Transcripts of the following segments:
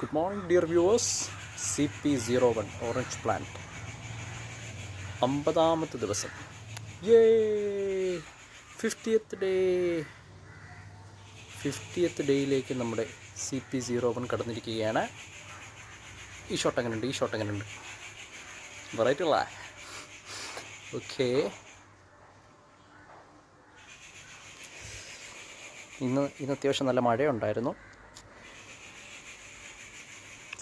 Good morning dear viewers C P zero one orange plant അമ്പതാമത്തെ ദിവസം. A fiftieth day fiftieth ഡേയിലേക്ക് നമ്മുടെ C P zero one കടന്നിരിക്കുകയാണ്. ഈ shot അങ്ങനെ ഉണ്ട് ഈ ഷോട്ട് അങ്ങനെ ഉണ്ട് ഉള്ള ഓക്കേ ഇന്ന് ഇന്ന് അത്യാവശ്യം നല്ല മഴയുണ്ടായിരുന്നു.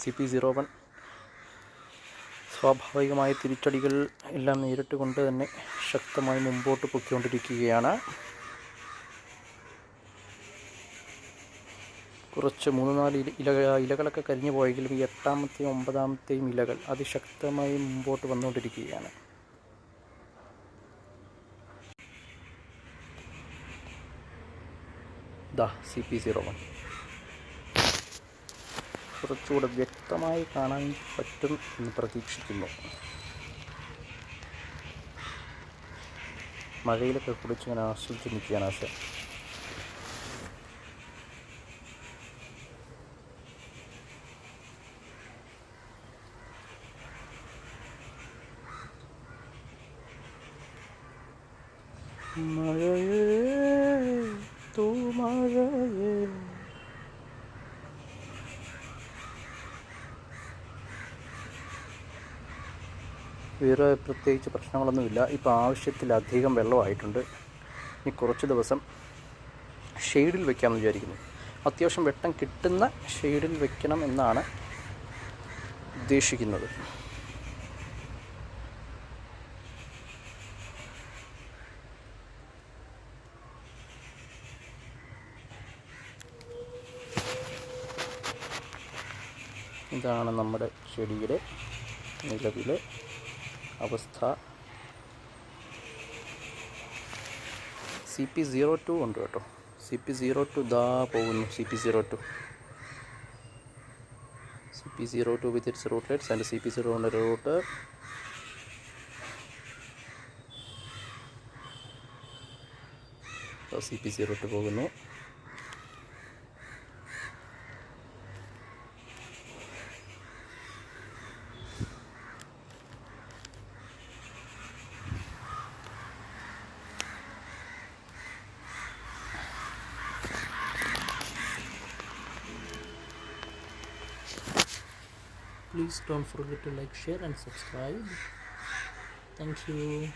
C P zero one. സ്വാഭാവികമായ തിരിച്ചടികൾ എല്ലാം നേരിട്ട് കൊണ്ട് തന്നെ ശക്തമായി മുമ്പോട്ട് പൊയ്ക്കൊണ്ടിരിക്കുകയാണ്. കുറച്ച് മൂന്ന് നാല് ഇല ഇലകളൊക്കെ കരിഞ്ഞു പോയെങ്കിലും ഈ എട്ടാമത്തെയും ഒമ്പതാമത്തെയും ഇലകൾ അതിശക്തമായി മുമ്പോട്ട് വന്നുകൊണ്ടിരിക്കുകയാണ്. The C P zero one. കുറച്ചുകൂടെ വ്യക്തമായി കാണാൻ പറ്റും എന്ന് പ്രതീക്ഷിക്കുന്നു. മഴയിലൊക്കെ കുടിച്ചിങ്ങനെ ആസ്വദിച്ച് നിൽക്കുകയാണ് ആശ. മഴയേ തൂമഴയേ. വേറെ പ്രത്യേകിച്ച് പ്രശ്നങ്ങളൊന്നുമില്ല. ഇപ്പോൾ ആവശ്യത്തിലധികം വെള്ളമായിട്ടുണ്ട്. ഇനി കുറച്ച് ദിവസം ഷെയ്ഡിൽ വെക്കാമെന്ന് വിചാരിക്കുന്നു. അത്യാവശ്യം വെട്ടം കിട്ടുന്ന ഷെയ്ഡിൽ വെക്കണം എന്നാണ് ഉദ്ദേശിക്കുന്നത്. ഇതാണ് നമ്മുടെ ചെടിയുടെ നിലവിലെ അവസ്ഥ. സി പി സീറോ ടു ഉണ്ട് കേട്ടോ. സി പി സീറോ ടു ദാ പോകുന്നു. C P zero two C P zero two with its rootlets and C P zero ഉണ്ട് root C P zero two പോകുന്നു. Please don't forget to like share and subscribe. Thank you